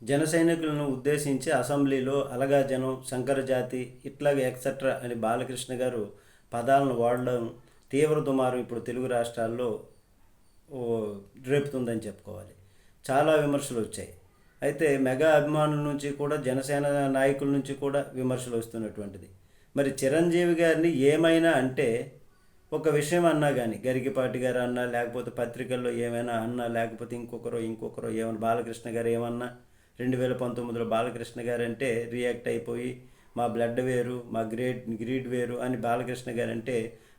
జన సైనికులను ఉద్దేశించి అసెంబ్లీలో అలగా జనం శంకరజాతి ఇట్లాగే ఎక్సెట్రా అని బాలకృష్ణ గారు పదాలను వాడడం తీవ్ర దుమారం ఇప్పుడు తెలుగు రాష్ట్రాల్లో రేపుతుందని చెప్పుకోవాలి. చాలా విమర్శలు వచ్చాయి. అయితే మెగా అభిమానుల నుంచి కూడా జనసేన నాయకుల నుంచి కూడా విమర్శలు వస్తున్నటువంటిది. మరి చిరంజీవి గారిని ఏమైనా అంటే ఒక విషయం అన్నా కానీ గరికిపాటి గారు అన్నా లేకపోతే పత్రికల్లో ఏమైనా అన్నా లేకపోతే ఇంకొకరు ఇంకొకరు ఏమన్నా బాలకృష్ణ గారు ఏమన్నా రెండు వేల పంతొమ్మిదిలో బాలకృష్ణ గారు అంటే రియాక్ట్ అయిపోయి మా బ్లడ్ వేరు మా గ్రేడ్ గ్రీడ్ వేరు అని బాలకృష్ణ గారు అంటే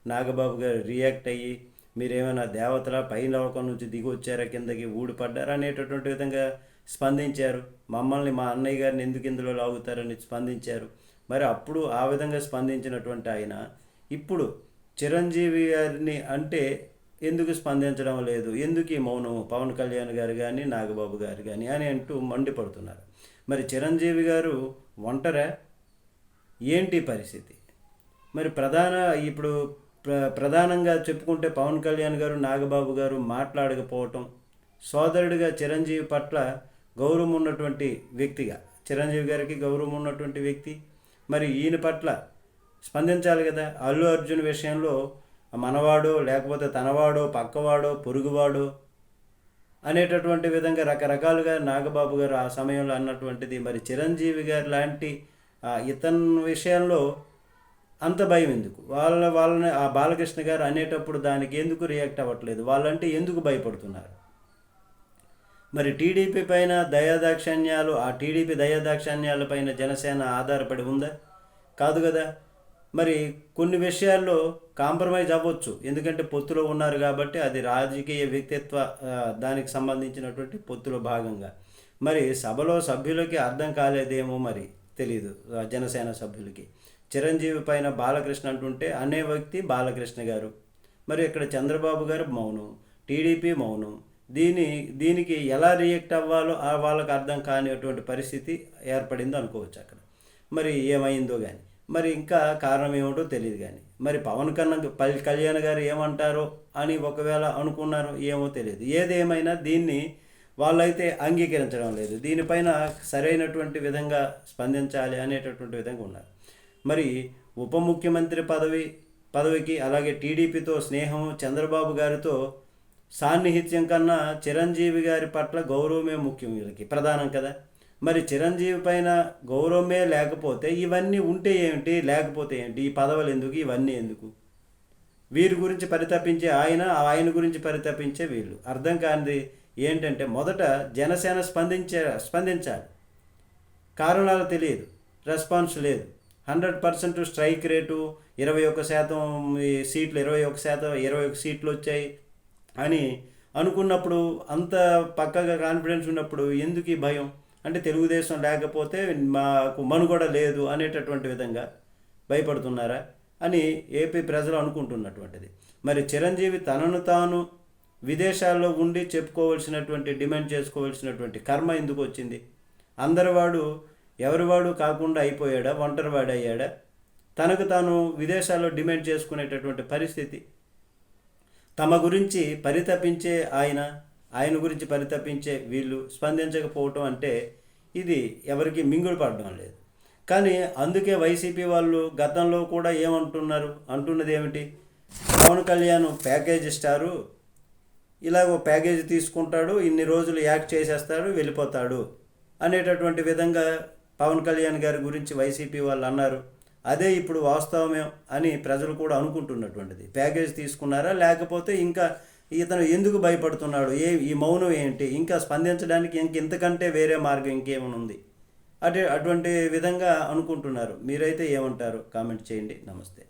నాగబాబు గారు రియాక్ట్ అయ్యి మీరేమైనా దేవతల పై లోకం నుంచి దిగి వచ్చారా కిందకి ఊడిపడ్డారా అనేటటువంటి విధంగా స్పందించారు. మమ్మల్ని మా అన్నయ్య గారిని ఎందుకు ఇందులో లాగుతారని స్పందించారు. మరి అప్పుడు ఆ విధంగా స్పందించినటువంటి ఆయన ఇప్పుడు చిరంజీవి గారిని అంటే ఎందుకు స్పందించడం లేదు? ఎందుకు ఈ మౌనం పవన్ కళ్యాణ్ గారు కానీ నాగబాబు గారు కానీ అని అంటూ మండిపడుతున్నారు. మరి చిరంజీవి గారు ఒంటరా? ఏంటి పరిస్థితి? మరి ప్రధాన ఇప్పుడు ప్ర ప్రధానంగా చెప్పుకుంటే పవన్ కళ్యాణ్ గారు నాగబాబు గారు మాట్లాడకపోవటం సోదరుడిగా చిరంజీవి పట్ల గౌరవం ఉన్నటువంటి వ్యక్తిగా. చిరంజీవి గారికి గౌరవం ఉన్నటువంటి వ్యక్తి. మరి ఈయన పట్ల స్పందించాలి కదా? అల్లు అర్జున్ విషయంలో మనవాడో లేకపోతే తనవాడో పక్కవాడో పొరుగువాడో అనేటటువంటి విధంగా రకరకాలుగా నాగబాబు గారు ఆ సమయంలో అన్నటువంటిది. మరి చిరంజీవి గారు లాంటి ఆ, ఇతని విషయంలో అంత భయం ఎందుకు? వాళ్ళ వాళ్ళని ఆ బాలకృష్ణ గారు అనేటప్పుడు దానికి ఎందుకు రియాక్ట్ అవ్వట్లేదు? వాళ్ళంటే ఎందుకు భయపడుతున్నారు? మరి టీడీపీ పైన దయాదాక్షణ్యాలు ఆ టీడీపీ దయాదాక్షణ్యాల పైన జనసేన ఆధారపడి ఉందా? కాదు కదా. మరి కొన్ని విషయాల్లో కాంప్రమైజ్ అవ్వచ్చు. ఎందుకంటే పొత్తులో ఉన్నారు కాబట్టి అది రాజకీయ వ్యక్తిత్వ దానికి సంబంధించినటువంటి పొత్తులో భాగంగా. మరి సభలో సభ్యులకి అర్థం కాలేదేమో మరి తెలియదు జనసేన సభ్యులకి. చిరంజీవి పైన బాలకృష్ణ అంటుంటే అనే వ్యక్తి బాలకృష్ణ గారు. మరి ఇక్కడ చంద్రబాబు గారు మౌనం టీడీపీ మౌనం. దీని దీనికి ఎలా రియాక్ట్ అవ్వాలో ఆ వాళ్ళకి అర్థం కానిటువంటి పరిస్థితి ఏర్పడిందో అనుకోవచ్చు అక్కడ. మరి ఏమైందో కానీ మరి ఇంకా కారణం ఏమిటో తెలియదు కానీ. మరి పవన్ కన్నా పల్ కళ్యాణ్ గారు ఏమంటారో అని ఒకవేళ అనుకున్నారో ఏమో తెలియదు ఏదేమైనా దీన్ని వాళ్ళైతే అంగీకరించడం లేదు. దీనిపైన సరైనటువంటి విధంగా స్పందించాలి అనేటటువంటి విధంగా ఉన్నారు. మరి ఉప ముఖ్యమంత్రి పదవి పదవికి అలాగే టీడీపీతో స్నేహం చంద్రబాబు గారితో సాన్నిహిత్యం కన్నా చిరంజీవి గారి పట్ల గౌరవమే ముఖ్యం వీళ్ళకి. ప్రధానం కదా. మరి చిరంజీవి పైన గౌరవమే లేకపోతే ఇవన్నీ ఉంటే ఏమిటి? లేకపోతే ఏంటి? ఈ పదవులు ఎందుకు? ఇవన్నీ ఎందుకు? వీరి గురించి పరితపించే ఆయన ఆయన గురించి పరితపించే వీళ్ళు. అర్థం కానిది ఏంటంటే మొదట జనసేన స్పందించే స్పందించాలి. కారణాలు తెలియదు. రెస్పాన్స్ లేదు. హండ్రెడ్ పర్సెంట్ స్ట్రైక్ రేటు ఇరవై ఒక్క శాతం ఈ సీట్లు ఇరవై ఒక శాతం ఇరవై ఒక సీట్లు వచ్చాయి అని అనుకున్నప్పుడు అంత పక్కగా కాన్ఫిడెన్స్ ఉన్నప్పుడు ఎందుకు ఈ భయం? అంటే తెలుగుదేశం లేకపోతే మాకు మనుగడ లేదు అనేటటువంటి విధంగా భయపడుతున్నారా అని ఏపీ ప్రజలు అనుకుంటున్నటువంటిది. మరి చిరంజీవి తనను తాను విదేశాల్లో ఉండి చెప్పుకోవాల్సినటువంటి డిమాండ్ చేసుకోవాల్సినటువంటి కర్మ ఎందుకు వచ్చింది? అందరివాడు ఎవరివాడు కాకుండా అయిపోయాడా? ఒంటరివాడు అయ్యాడా తనకు తాను విదేశాల్లో డిమాండ్ చేసుకునేటటువంటి పరిస్థితి తమ గురించి పరితపించే ఆయన ఆయన గురించి పరితపించే వీళ్ళు స్పందించకపోవటం అంటే ఇది ఎవరికి మింగుడు పడడం లేదు. కానీ అందుకే వైసీపీ వాళ్ళు గతంలో కూడా ఏమంటున్నారు? అంటున్నది ఏమిటి? పవన్ కళ్యాణ్ ప్యాకేజ్ ఇస్తారు. ఇలాగ ప్యాకేజ్ తీసుకుంటాడు ఇన్ని రోజులు యాక్ట్ చేసేస్తాడు వెళ్ళిపోతాడు అనేటటువంటి విధంగా పవన్ కళ్యాణ్ గారి గురించి వైసీపీ వాళ్ళు అన్నారు. అదే ఇప్పుడు వాస్తవమే అని ప్రజలు కూడా అనుకుంటున్నటువంటిది. ప్యాకేజ్ తీసుకున్నారా? లేకపోతే ఇంకా ఇతను ఎందుకు భయపడుతున్నాడు? ఏ ఈ మౌనం ఏంటి? ఇంకా స్పందించడానికి ఇంక ఇంతకంటే వేరే మార్గం ఇంకేమైనా ఉంది? అటు అటువంటి విధంగా అనుకుంటున్నారు. మీరైతే ఏమంటారు? కామెంట్ చేయండి. నమస్తే.